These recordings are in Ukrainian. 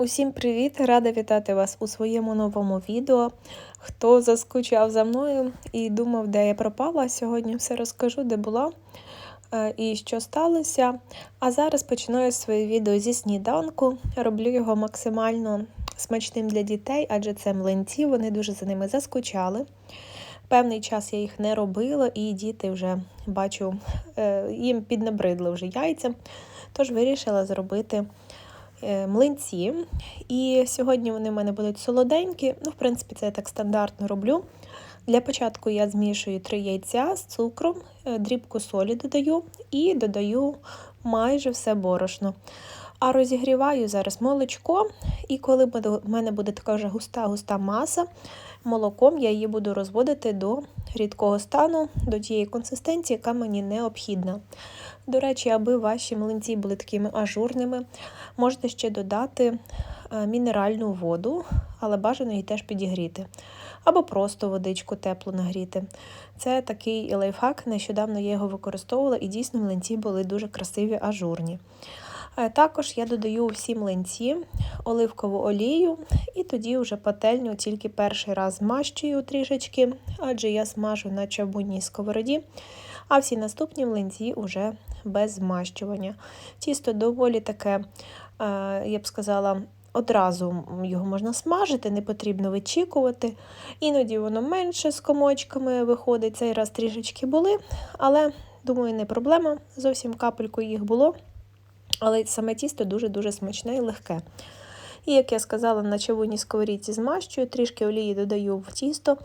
Усім привіт! Рада вітати вас у своєму новому відео. Хто заскучав за мною і думав, де я пропала, сьогодні все розкажу, де була е, і що сталося. А зараз починаю своє відео зі сніданку. Роблю його максимально смачним для дітей, адже це млинці, вони дуже за ними заскучали. Певний час я їх не робила, і діти вже бачу, е, їм піднабридли вже яйця, тож вирішила зробити. Е, млинці. І сьогодні вони в мене будуть солоденькі. Ну, в принципі, це я так стандартно роблю. Для початку я змішую три яйця з цукром, е, дрібку солі додаю і додаю майже все борошно. А розігріваю зараз молочко, і коли в мене буде така вже густа-густа маса, молоком я її буду розводити до рідкого стану, до тієї консистенції, яка мені необхідна. До речі, аби ваші млинці були такими ажурними, можете ще додати е, мінеральну воду, але бажано її теж підігріти. Або просто водичку теплу нагріти. Це такий лайфхак, нещодавно я його використовувала, і дійсно млинці були дуже красиві, ажурні. Е, також я додаю всі млинці, оливкову олію, і тоді вже пательню тільки перший раз змащую трішечки, адже я смажу на чавунній сковороді, а всі наступні млинці вже без змащування. Тісто доволі таке, е, я б сказала, Одразу його можна смажити, не потрібно вичікувати. Іноді воно менше з комочками виходить. Цей раз трішечки були, але, думаю, не проблема. Зовсім капельку їх було. Але саме тісто дуже-дуже смачне і легке. І, як я сказала, на чавуній сковорідці змащую, трішки олії додаю в тісто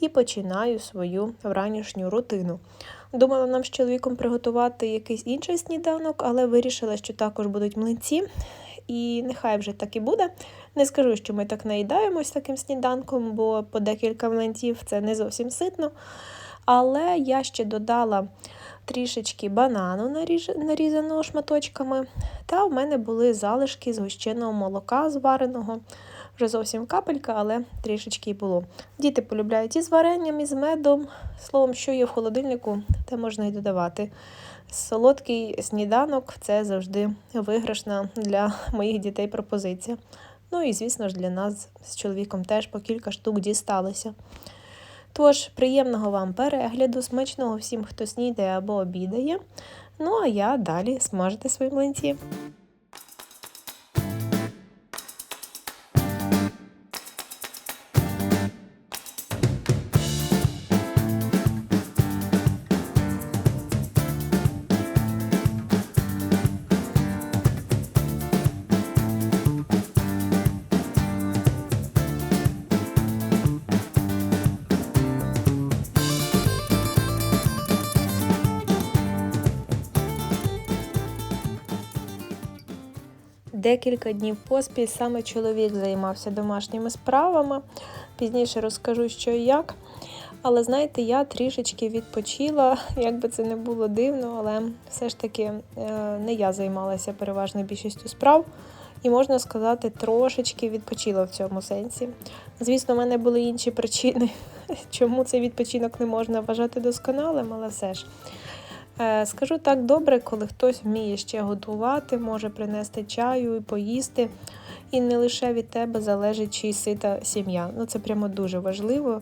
і починаю свою вранішню рутину. Думала нам з чоловіком приготувати якийсь інший сніданок, але вирішила, що також будуть млинці. І нехай вже так і буде. Не скажу, що ми так наїдаємось таким сніданком, бо по декілька млинців це не зовсім ситно. Але я ще додала трішечки банану нарізаного шматочками, та в мене були залишки згущеного молока звареного. Вже зовсім капелька, але трішечки було. Діти полюбляють і з варенням, і з медом. Словом, що є в холодильнику, те можна і додавати. Солодкий сніданок це завжди виграшна для моїх дітей пропозиція. Ну і, звісно ж, для нас з чоловіком теж по кілька штук дісталося. Тож, приємного вам перегляду, смачного всім, хто снідає або обідає. Ну, а я далі смажити свої млинці. Декілька днів поспіль саме чоловік займався домашніми справами. Пізніше розкажу, що і як. Але знаєте, я трішечки відпочила, як би це не було дивно, але все ж таки е, не я займалася переважно більшістю справ. І можна сказати, трошечки відпочила в цьому сенсі. Звісно, в мене були інші причини, чому цей відпочинок не можна вважати досконалим, але все ж. Е, скажу так добре, коли хтось вміє ще готувати, може принести чаю і поїсти. І не лише від тебе залежить чи сита сім'я. Ну це прямо дуже важливо.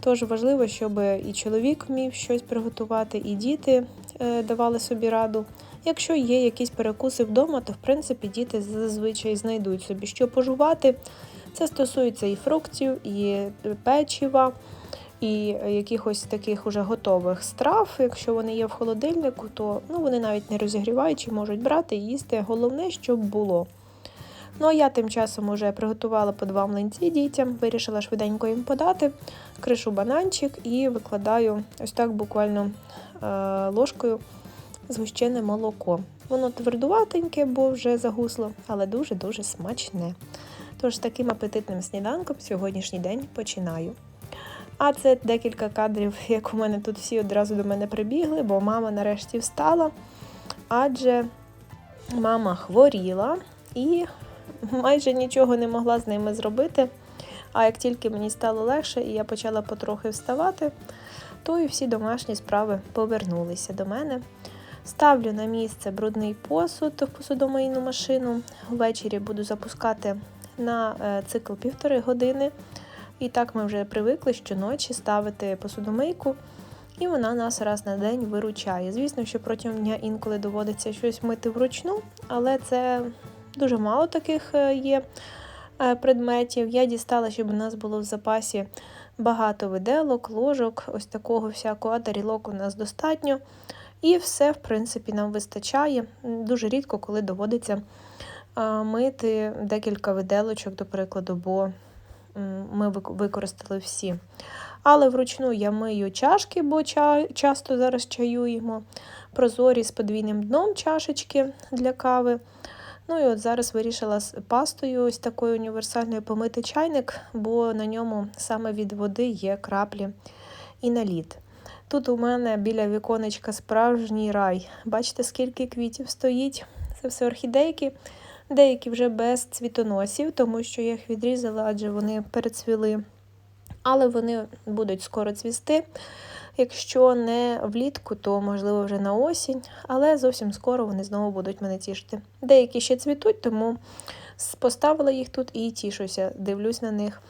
Тож важливо, щоб і чоловік вмів щось приготувати, і діти е, давали собі раду. Якщо є якісь перекуси вдома, то в принципі діти зазвичай знайдуть собі що пожувати. Це стосується і фруктів, і печива і якихось таких уже готових страв, якщо вони є в холодильнику, то ну, вони навіть не розігріваючи, можуть брати і їсти. Головне, щоб було. Ну, а я тим часом вже приготувала по два млинці дітям, вирішила швиденько їм подати, кришу бананчик і викладаю ось так буквально е, ложкою згущене молоко. Воно твердуватеньке, бо вже загусло, але дуже-дуже смачне. Тож таким апетитним сніданком сьогоднішній день починаю. А це декілька кадрів, як у мене тут всі одразу до мене прибігли, бо мама нарешті встала. Адже мама хворіла і майже нічого не могла з ними зробити. А як тільки мені стало легше і я почала потрохи вставати, то і всі домашні справи повернулися до мене. Ставлю на місце брудний посуд в посудомийну машину. Ввечері буду запускати на е, цикл півтори години. І так ми вже привикли щоночі ставити посудомийку, і вона нас раз на день виручає. Звісно, що протягом дня інколи доводиться щось мити вручну, але це дуже мало таких е, є е, предметів. Я дістала, щоб у нас було в запасі багато виделок, ложок, ось такого всякого, а тарілок у нас достатньо. І все, в принципі, нам вистачає. Дуже рідко, коли доводиться мити декілька виделочок, до прикладу, бо ми використали всі. Але вручну я мию чашки, бо часто зараз чаюємо. Прозорі з подвійним дном чашечки для кави. Ну і от зараз вирішила з пастою ось такою універсальною помити чайник, бо на ньому саме від води є краплі і наліт. Тут у мене біля віконечка справжній рай. Бачите, скільки квітів стоїть? Це все орхідейки. Деякі вже без цвітоносів, тому що я їх відрізала, адже вони перецвіли. Але вони будуть скоро цвісти. Якщо не влітку, то можливо вже на осінь, але зовсім скоро вони знову будуть мене тішити. Деякі ще цвітуть, тому поставила їх тут і тішуся, дивлюсь на них.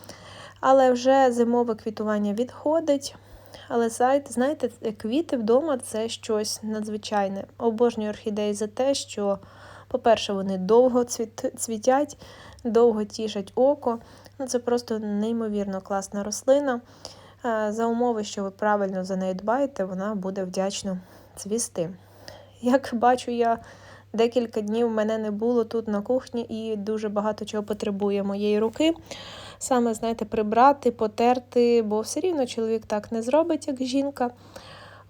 Але вже зимове квітування відходить. Але знаєте, квіти вдома це щось надзвичайне. Обожнюю орхідеї за те, що, по-перше, вони довго цвітять, довго тішать око. Ну, Це просто неймовірно класна рослина. За умови, що ви правильно за нею дбаєте, вона буде вдячно цвісти. Як бачу, я декілька днів мене не було тут на кухні і дуже багато чого потребує моєї руки. Саме, знаєте, прибрати, потерти, бо все рівно чоловік так не зробить, як жінка.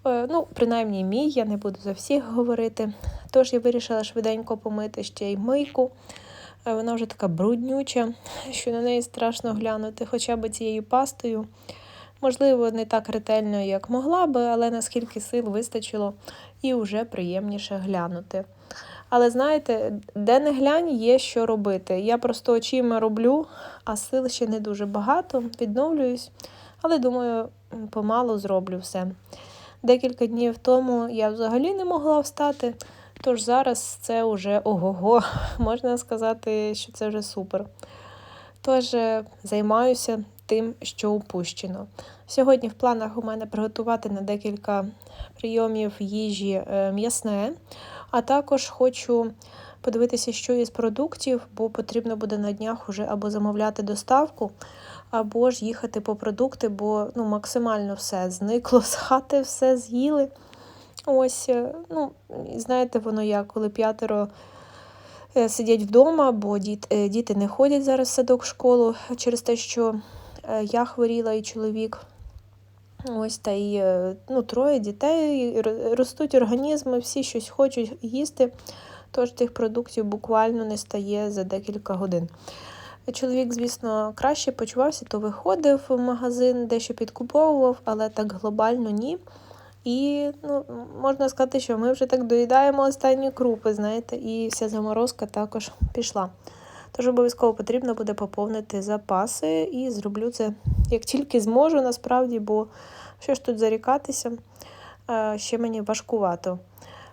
Е, ну, принаймні мій, я не буду за всіх говорити. Тож я вирішила швиденько помити ще й мийку. Е, вона вже така бруднюча, що на неї страшно глянути, хоча б цією пастою. Можливо, не так ретельно, як могла би, але наскільки сил вистачило, і вже приємніше глянути. Але знаєте, де не глянь, є що робити. Я просто очима роблю, а сил ще не дуже багато, відновлююсь, але думаю, помалу зроблю все. Декілька днів тому я взагалі не могла встати, тож зараз це вже ого-го, можна сказати, що це вже супер. Тож е, займаюся тим, що упущено. Сьогодні в планах у мене приготувати на декілька прийомів їжі е, м'ясне, а також хочу подивитися, що із продуктів, бо потрібно буде на днях уже або замовляти доставку, або ж їхати по продукти, бо ну, максимально все зникло з хати, все з'їли. Ось, е, ну, знаєте, воно як, коли п'ятеро. Е, сидять вдома, бо діти не ходять зараз в садок в школу через те, що я хворіла і чоловік. Ось та й е, ну, троє дітей, ростуть організми, всі щось хочуть їсти, тож тих продуктів буквально не стає за декілька годин. Чоловік, звісно, краще почувався, то виходив в магазин, дещо підкуповував, але так глобально ні. І ну, можна сказати, що ми вже так доїдаємо останні крупи, знаєте, і вся заморозка також пішла. Тож обов'язково потрібно буде поповнити запаси і зроблю це як тільки зможу, насправді, бо що ж тут зарікатися, ще мені важкувато.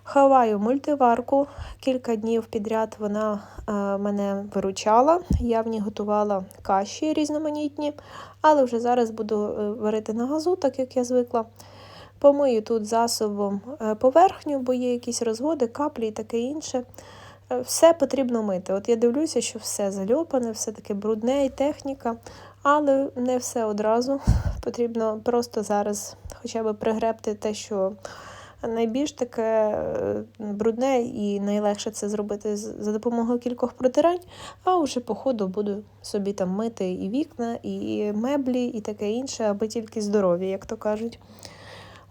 Хаваю мультиварку. Кілька днів підряд вона мене виручала. Я в ній готувала каші різноманітні, але вже зараз буду е, варити на газу, так як я звикла. Помию тут засобом е, поверхню, бо є якісь розводи, каплі і таке інше. Е, все потрібно мити. От я дивлюся, що все зальопане, все таке брудне і техніка, але не все одразу. Потрібно просто зараз хоча б пригребти те, що найбільш таке е, брудне і найлегше це зробити за допомогою кількох протирань, а вже по ходу буду собі там мити і вікна, і меблі, і таке інше, аби тільки здорові, як то кажуть.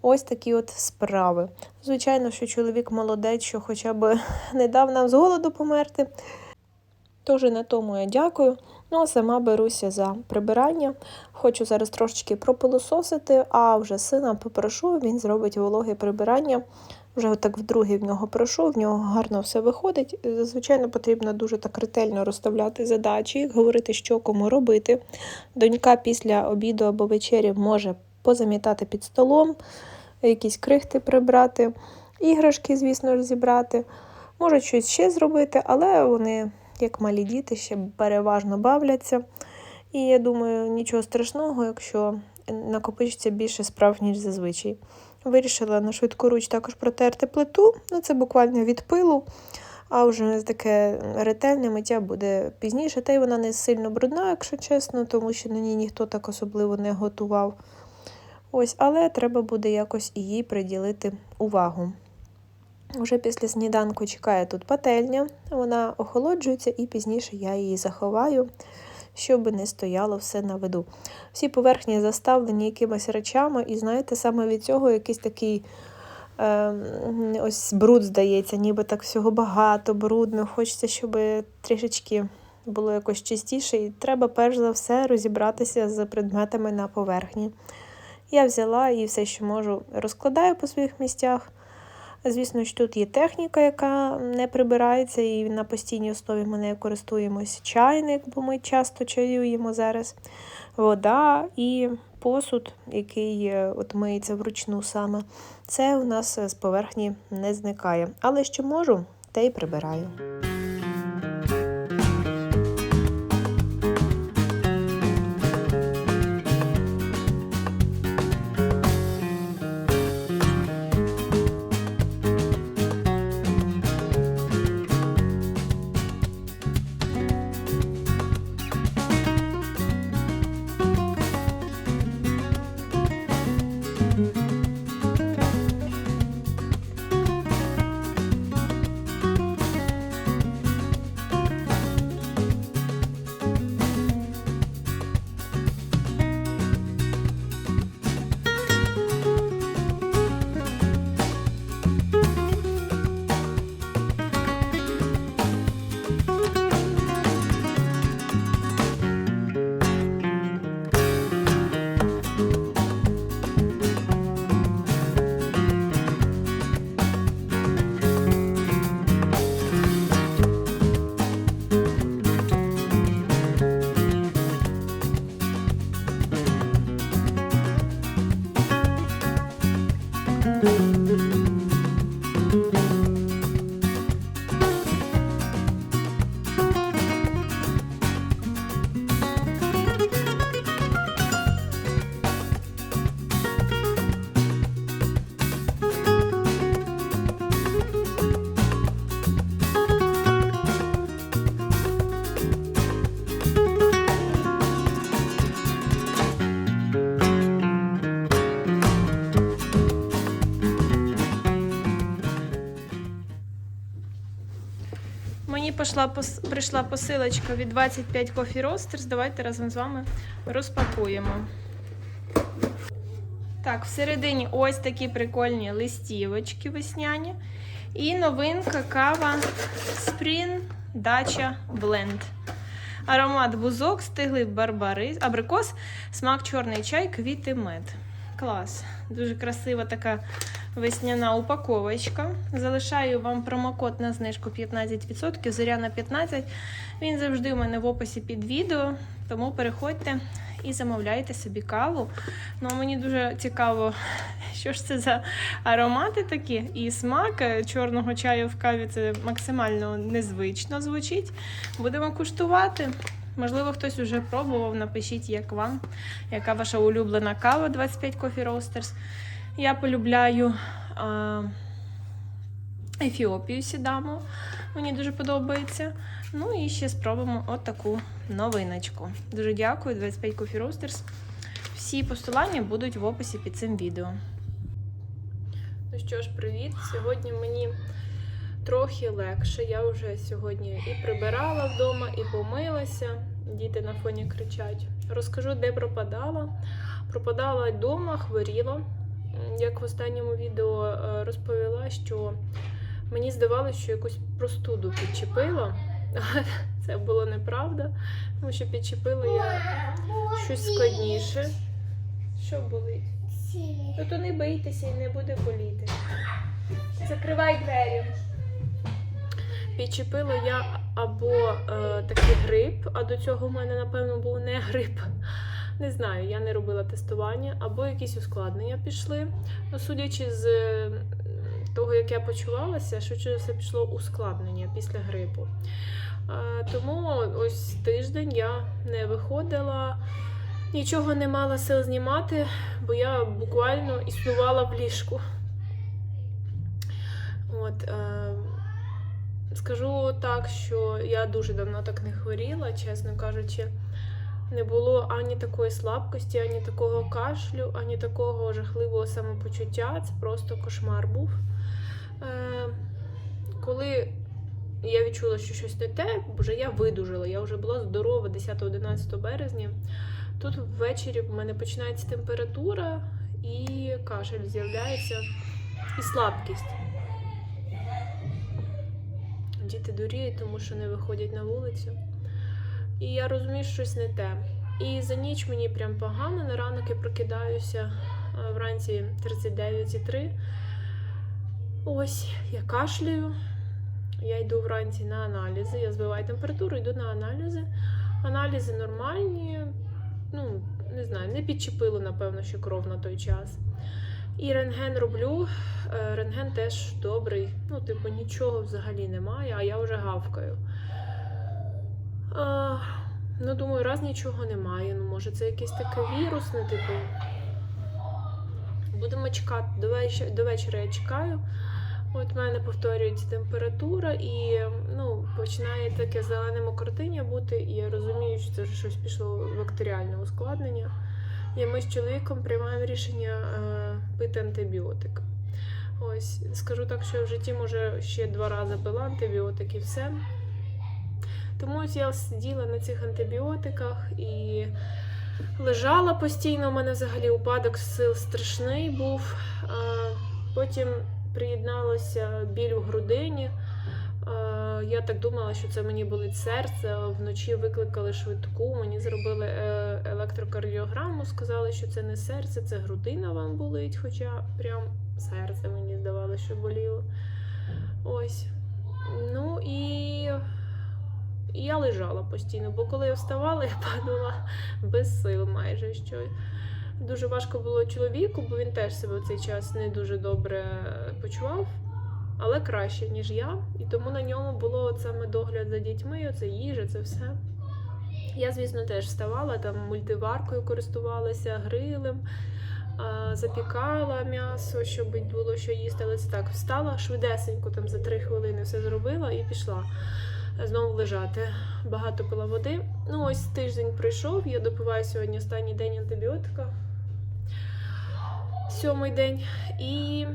Ось такі от справи. Звичайно, що чоловік молодець, що хоча б не дав нам з голоду померти. Тож на тому я дякую. Ну, а сама беруся за прибирання. Хочу зараз трошечки пропилососити, а вже сина попрошу, він зробить вологе прибирання. Вже так вдруге в нього прошу, в нього гарно все виходить. Звичайно, потрібно дуже так ретельно розставляти задачі, говорити, що кому робити. Донька після обіду або вечері може позамітати під столом, якісь крихти прибрати, іграшки, звісно ж, зібрати. Можуть щось ще зробити, але вони як малі діти, ще переважно бавляться. І я думаю, нічого страшного, якщо накопичиться більше справ, ніж зазвичай. Вирішила на швидку руч також протерти плиту, ну це буквально від пилу, а вже таке ретельне миття буде пізніше. Та й вона не сильно брудна, якщо чесно, тому що на ній ніхто так особливо не готував. Ось, але треба буде якось їй приділити увагу. Уже після сніданку чекає тут пательня, вона охолоджується і пізніше я її заховаю, щоб не стояло все на виду. Всі поверхні заставлені якимись речами, і знаєте, саме від цього якийсь такий е, ось бруд здається, ніби так всього багато, брудно. Хочеться, щоб трішечки було якось чистіше, і треба перш за все розібратися з предметами на поверхні. Я взяла і все, що можу, розкладаю по своїх місцях. Звісно ж, тут є техніка, яка не прибирається, і на постійній основі ми нею користуємось. Чайник, бо ми часто чаюємо зараз, вода і посуд, який е, от миється вручну саме. Це у нас з поверхні не зникає. Але що можу, те й прибираю. Пішла, пос- прийшла посилочка від 25 Coffee Roasters. Давайте разом з вами розпакуємо. Так, всередині ось такі прикольні листівочки весняні. І новинка кава Spring Dacha Blend. Аромат бузок, стиглий барбарис, абрикос, смак чорний чай, квіти мед. Клас. Дуже красива така весняна упаковочка. Залишаю вам промокод на знижку 15%, зоряна 15. Він завжди у мене в описі під відео, тому переходьте і замовляйте собі каву. Ну, мені дуже цікаво, що ж це за аромати такі. І смак чорного чаю в каві це максимально незвично звучить. Будемо куштувати. Можливо, хтось уже пробував. Напишіть, як вам, яка ваша улюблена кава 25 Coffee Roasters. Я полюбляю Ефіопію сідаму. Мені дуже подобається. Ну і ще спробуємо от новиночку. Дуже дякую, 25 Coffee Roasters. Всі посилання будуть в описі під цим відео. Ну що ж, привіт! Сьогодні мені трохи легше. Я вже сьогодні і прибирала вдома, і помилася. Діти на фоні кричать. Розкажу, де пропадала. Пропадала вдома, хворіла. Як в останньому відео е, розповіла, що мені здавалося, що якусь простуду підчепила. Це було неправда, тому що підчепила я щось складніше. Що болить? Ну то не бийтеся і не буде боліти. Закривай двері. Підчепила я або е, такий грип, а до цього в мене, напевно, був не грип. Не знаю, я не робила тестування, або якісь ускладнення пішли. Ну, судячи з е, того, як я почувалася, швидше все пішло ускладнення після грипу. Тому ось тиждень я не виходила, нічого не мала сил знімати, бо я буквально існувала в ліжку. От, е, скажу так, що я дуже давно так не хворіла, чесно кажучи. Не було ані такої слабкості, ані такого кашлю, ані такого жахливого самопочуття. Це просто кошмар був. Е, коли я відчула, що щось не те, вже я видужала, я вже була здорова 10-11 березня. Тут ввечері в мене починається температура і кашель з'являється, і слабкість. Діти дуріють, тому що не виходять на вулицю. І я розумію, що щось не те. І за ніч мені прям погано. На ранок я прокидаюся е, вранці 39,3. Ось, я кашляю. Я йду вранці на аналізи. Я збиваю температуру, йду на аналізи. Аналізи нормальні. Ну, не знаю, не підчепило, напевно, що кров на той час. І рентген роблю. Е, Рентген теж добрий. Ну, типу, нічого взагалі немає, а я вже гавкаю. А, ну, думаю, раз нічого немає. Ну, може, це якийсь такий вірус, ну, типу. Будемо чекати. До вечора, до вечора я чекаю. От в мене повторюється температура, і ну, починає таке зелене мокротиння бути, і я розумію, що це щось пішло бактеріальне ускладнення. І ми з чоловіком приймаємо рішення е, пити антибіотик. Ось, скажу так, що в житті, може, ще два рази пила антибіотик і все. Тому я сиділа на цих антибіотиках і лежала постійно. У мене взагалі упадок сил страшний був. Потім приєдналося біль у грудині. Я так думала, що це мені болить серце. Вночі викликали швидку, мені зробили е, електрокардіограму, сказали, що це не серце, це грудина вам болить, хоча прям серце мені здавалося, що боліло. Ось. Ну і і я лежала постійно, бо коли я вставала, я падала без сил майже що. Дуже важко було чоловіку, бо він теж себе в цей час не дуже добре почував, але краще, ніж я. І тому на ньому було саме догляд за дітьми, оце їжа, це все. Я, звісно, теж вставала, там мультиваркою користувалася, грилем, запікала м'ясо, щоб було що їсти. Але це так встала швидесенько, там за три хвилини все зробила і пішла знову лежати. Багато пила води. Ну, ось тиждень пройшов. Я допиваю сьогодні останній день антибіотика. Сьомий день. І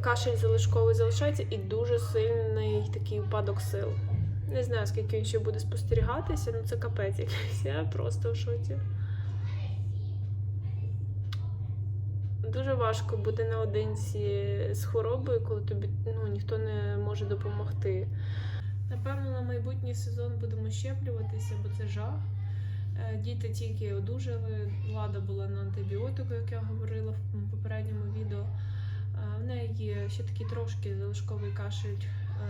кашель залишковий залишається, і дуже сильний такий упадок сил. Не знаю, скільки він ще буде спостерігатися, ну це капець якийсь. Я просто в шоці. Дуже важко бути наодинці з хворобою, коли тобі ну, ніхто не може допомогти. Напевно, на майбутній сезон будемо щеплюватися, бо це жах. Е, Діти тільки одужали, влада була на антибіотику, як я говорила в попередньому відео. Е, В неї ще такий трошки залишковий кашель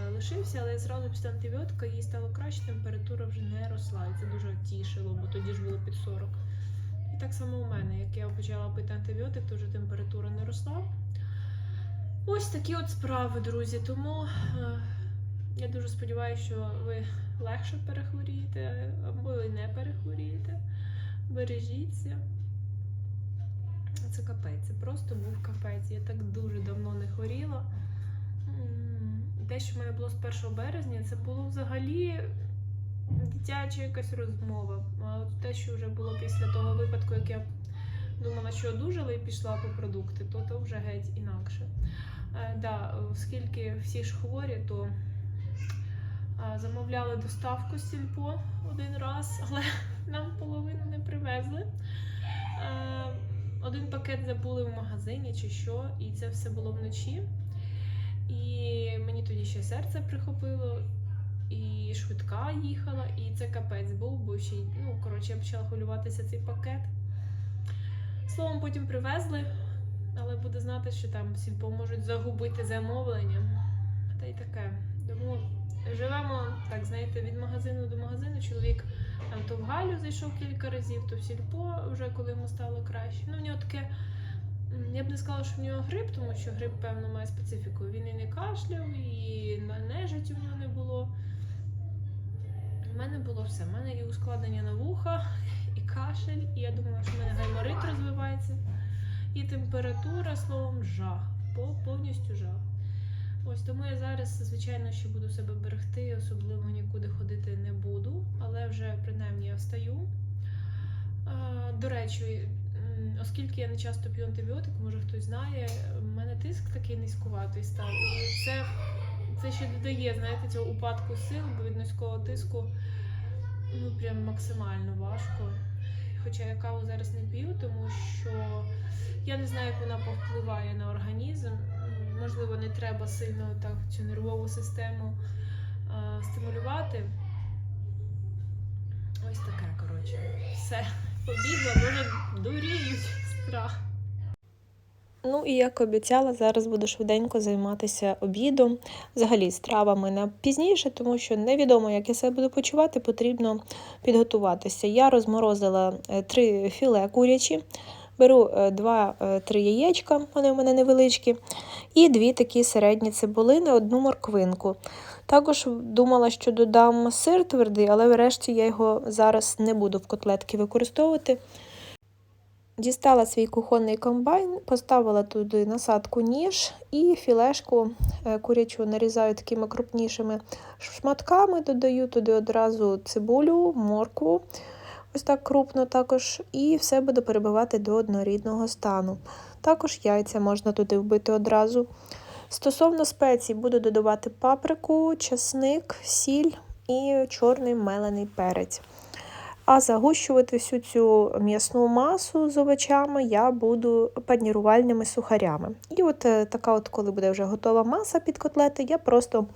е, лишився, але зразу після антибіотика їй стало краще, температура вже не росла. І це дуже тішило, бо тоді ж було під 40. І так само у мене, як я почала пити антибіотик, то вже температура не росла. Ось такі от справи, друзі. Тому. Я дуже сподіваюся, що ви легше перехворієте або не перехворієте. Бережіться. Це капець, це просто був капець. Я так дуже давно не хворіла. Те, що в мене було з 1 березня, це було взагалі дитяча якась розмова. А от те, що вже було після того випадку, як я думала, що одужала і пішла по продукти, то то вже геть інакше. Е, да, оскільки всі ж хворі, то Замовляли доставку сільпо один раз, але нам половину не привезли. Один пакет забули в магазині чи що, і це все було вночі. І мені тоді ще серце прихопило, і швидка їхала, і це капець був, бо ще й, ну, коротше, я почала хвилюватися цей пакет. Словом, потім привезли, але буде знати, що там сільпо можуть загубити замовлення. Та й таке. Тому живемо, так знаєте, від магазину до магазину. Чоловік там то в Галю зайшов кілька разів, то в сільпо, вже коли йому стало краще. Ну, в нього таке. Я б не сказала, що в нього грип, тому що грип, певно, має специфіку. Він і не кашляв, і на нежиті в нього не було. У мене було все. У мене і ускладнення на вуха, і кашель, і я думала, що в мене гайморит розвивається. І температура, словом, жах. Повністю жах. Ось тому я зараз, звичайно, що буду себе берегти, особливо нікуди ходити не буду, але вже принаймні я встаю. До речі, оскільки я не часто п'ю антибіотик, може хтось знає, в мене тиск такий низькуватий став. І це, це ще додає, знаєте, цього упадку сил, бо від низького тиску ну прям максимально важко. Хоча я каву зараз не п'ю, тому що я не знаю, як вона повпливає на організм. Можливо, не треба сильно так цю нервову систему а, стимулювати. Ось таке, коротше. Все, побігла, може дуріють страх. Ну і як обіцяла, зараз буду швиденько займатися обідом, взагалі стравами на пізніше, тому що невідомо, як я себе буду почувати, потрібно підготуватися. Я розморозила е, три філе курячі, беру 2-3 яєчка, вони у мене невеличкі, і дві такі середні цибулини, одну морквинку. Також думала, що додам сир твердий, але врешті я його зараз не буду в котлетки використовувати. Дістала свій кухонний комбайн, поставила туди насадку ніж і філешку е, курячу нарізаю такими крупнішими шматками, додаю туди одразу цибулю, моркву, ось так крупно також, і все буду перебивати до однорідного стану. Також яйця можна туди вбити одразу. Стосовно спецій, буду додавати паприку, часник, сіль і чорний мелений перець. А загущувати всю цю м'ясну масу з овочами я буду панірувальними сухарями. І от е, така, от, коли буде вже готова маса під котлети, я просто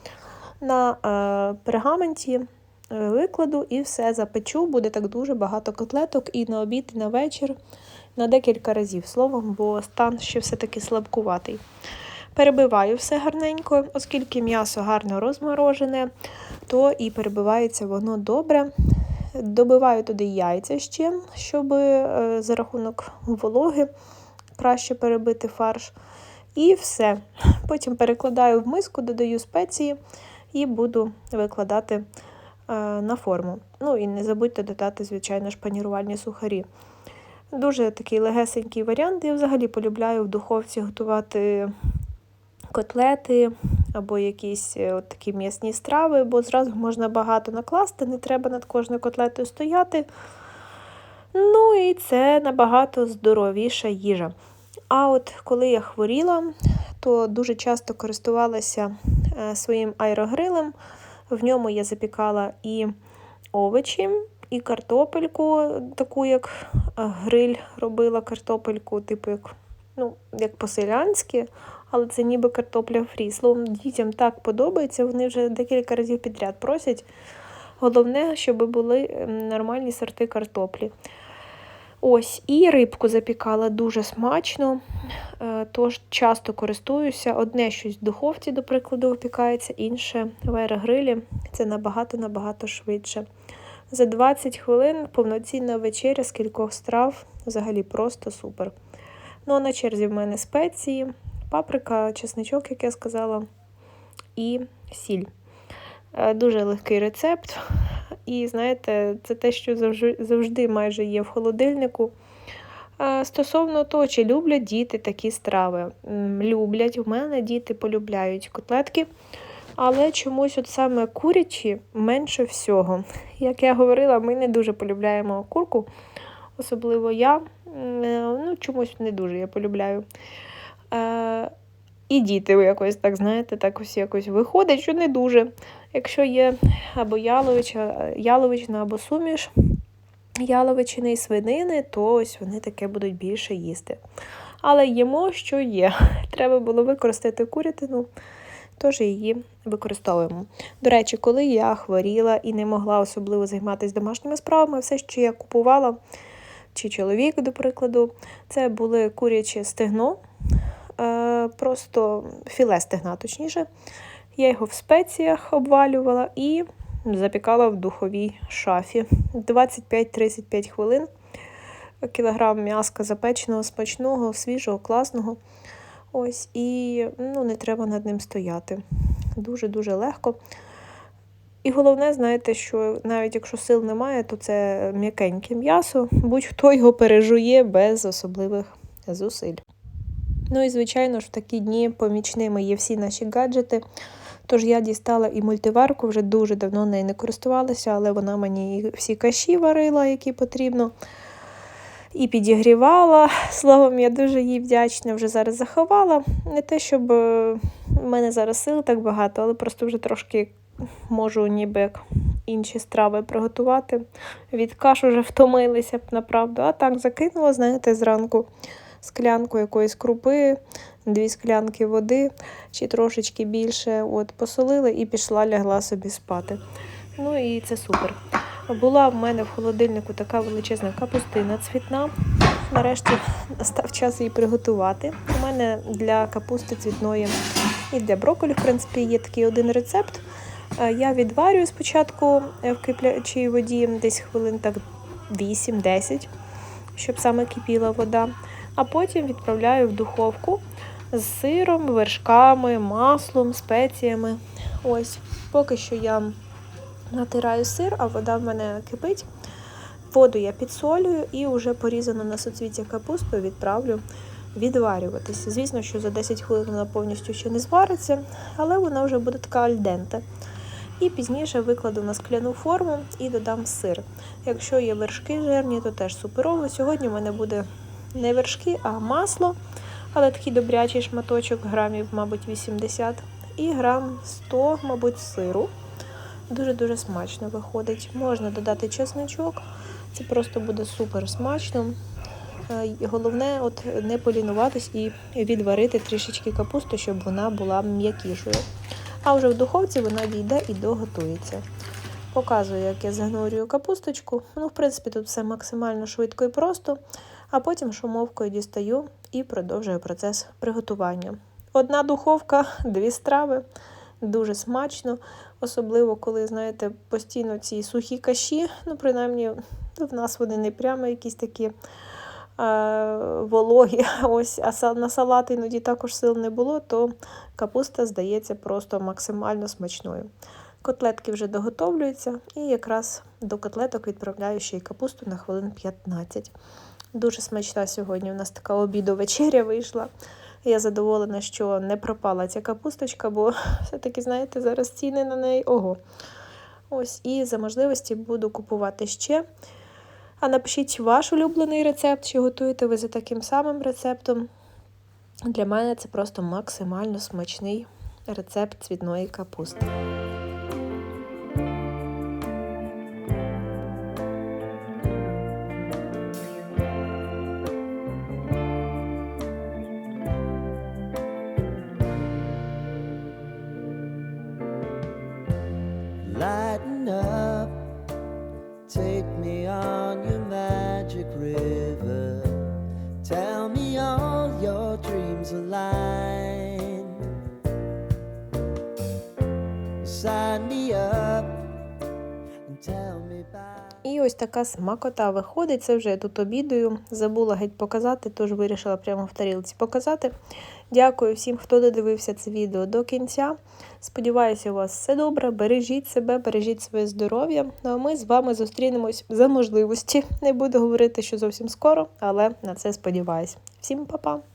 на е, пергаменті викладу і все запечу. Буде так дуже багато котлеток і на обід, і на вечір, на декілька разів словом, бо стан ще все-таки слабкуватий. Перебиваю все гарненько, оскільки м'ясо гарно розморожене, то і перебивається воно добре. Добиваю туди яйця ще, щоб е, за рахунок вологи краще перебити фарш. І все. Потім перекладаю в миску, додаю спеції і буду викладати е, на форму. Ну і не забудьте додати, звичайно, ж, панірувальні сухарі. Дуже такий легесенький варіант. Я взагалі полюбляю в духовці готувати котлети або якісь е, от такі м'ясні страви, бо зразу можна багато накласти, не треба над кожною котлетою стояти. Ну і це набагато здоровіша їжа. А от коли я хворіла, то дуже часто користувалася е, своїм аерогрилем. В ньому я запікала і овочі, і картопельку, таку як е, гриль робила картопельку, типу як ну, як по-селянськи, але це ніби картопля фрі. Словом, дітям так подобається, вони вже декілька разів підряд просять. Головне, щоб були нормальні сорти картоплі. Ось, і рибку запікала дуже смачно, е, тож часто користуюся. Одне щось в духовці, до прикладу, випікається, інше в аерогрилі. Це набагато-набагато швидше. За 20 хвилин повноцінна вечеря з кількох страв взагалі просто супер. Ну, а на черзі в мене спеції, паприка, чесничок, як я сказала, і сіль. Е, дуже легкий рецепт. І знаєте, це те, що завжди, майже є в холодильнику. Стосовно того, чи люблять діти такі страви. Люблять, у мене діти полюбляють котлетки, але чомусь от саме курячі менше всього. Як я говорила, ми не дуже полюбляємо курку, особливо я. Ну, чомусь не дуже я полюбляю. І діти якось так, знаєте, так ось якось виходить, що не дуже. Якщо є або яловича, яловична, або суміш яловичини і свинини, то ось вони таке будуть більше їсти. Але їмо, що є. Треба було використати курятину, тож її використовуємо. До речі, коли я хворіла і не могла особливо займатися домашніми справами, все, що я купувала, чи чоловік, до прикладу, це були курячі стегно, просто філе стегна, точніше. Я його в спеціях обвалювала і запікала в духовій шафі 25-35 хвилин. Кілограм м'яска запеченого, смачного, свіжого, класного. Ось, і ну, не треба над ним стояти. Дуже-дуже легко. І головне, знаєте, що навіть якщо сил немає, то це м'якеньке м'ясо, будь-хто його пережує без особливих зусиль. Ну і, звичайно ж, в такі дні помічними є всі наші гаджети. Тож я дістала і мультиварку, вже дуже давно нею не користувалася, але вона мені і всі каші варила, які потрібно. І підігрівала. Словом, я дуже їй вдячна, вже зараз заховала. Не те, щоб е, в мене зараз сил так багато, але просто вже трошки можу ніби як інші страви приготувати. Від каш вже втомилися б, направду. А так закинула, знаєте, зранку склянку якоїсь крупи, дві склянки води чи трошечки більше. От, Посолила і пішла, лягла собі спати. Ну і це супер. Була в мене в холодильнику така величезна капустина цвітна. Нарешті настав час її приготувати. У мене для капусти цвітної і для брокколі, в принципі, є такий один рецепт. Е, Я відварюю спочатку в киплячій воді десь хвилин так 8-10, щоб саме кипіла вода, а потім відправляю в духовку з сиром, вершками, маслом, спеціями. Ось, поки що я натираю сир, а вода в мене кипить. Воду я підсолюю і вже порізану на суцвіття капусту відправлю відварюватися. Звісно, що за 10 хвилин вона повністю ще не звариться, але вона вже буде така альденте. І пізніше викладу на скляну форму і додам сир. Якщо є вершки жирні, то теж суперово. Сьогодні в мене буде не вершки, а масло, але такий добрячий шматочок, грамів, мабуть, 80 і грам 100, мабуть, сиру. Дуже-дуже смачно виходить. Можна додати чесничок, це просто буде супер смачно. Е, Головне, от не полінуватись і відварити трішечки капусту, щоб вона була м'якішою. А вже в духовці вона війде і доготується. Показую, як я загнурюю капусточку. Ну, в принципі, тут все максимально швидко і просто, а потім шумовкою дістаю і продовжую процес приготування. Одна духовка, дві страви. Дуже смачно, особливо коли, знаєте, постійно ці сухі каші, ну, принаймні, в нас вони не прямо якісь такі е, вологі. Ось, а на салат іноді також сил не було, то капуста здається просто максимально смачною. Котлетки вже доготовлюються, і якраз до котлеток відправляю ще й капусту на хвилин 15. Дуже смачна сьогодні. У нас така обідо-вечеря вийшла. Я задоволена, що не пропала ця капусточка, бо все-таки, знаєте, зараз ціни на неї ого. Ось, і за можливості буду купувати ще. А напишіть ваш улюблений рецепт, чи готуєте ви за таким самим рецептом. Для мене це просто максимально смачний рецепт цвітної капусти. Така смакота виходить. Це вже я тут обідаю. Забула геть показати, тож вирішила прямо в тарілці показати. Дякую всім, хто додивився це відео до кінця. Сподіваюся, у вас все добре. Бережіть себе, бережіть своє здоров'я. Ну а ми з вами зустрінемось за можливості. Не буду говорити, що зовсім скоро, але на це сподіваюсь. Всім па-па!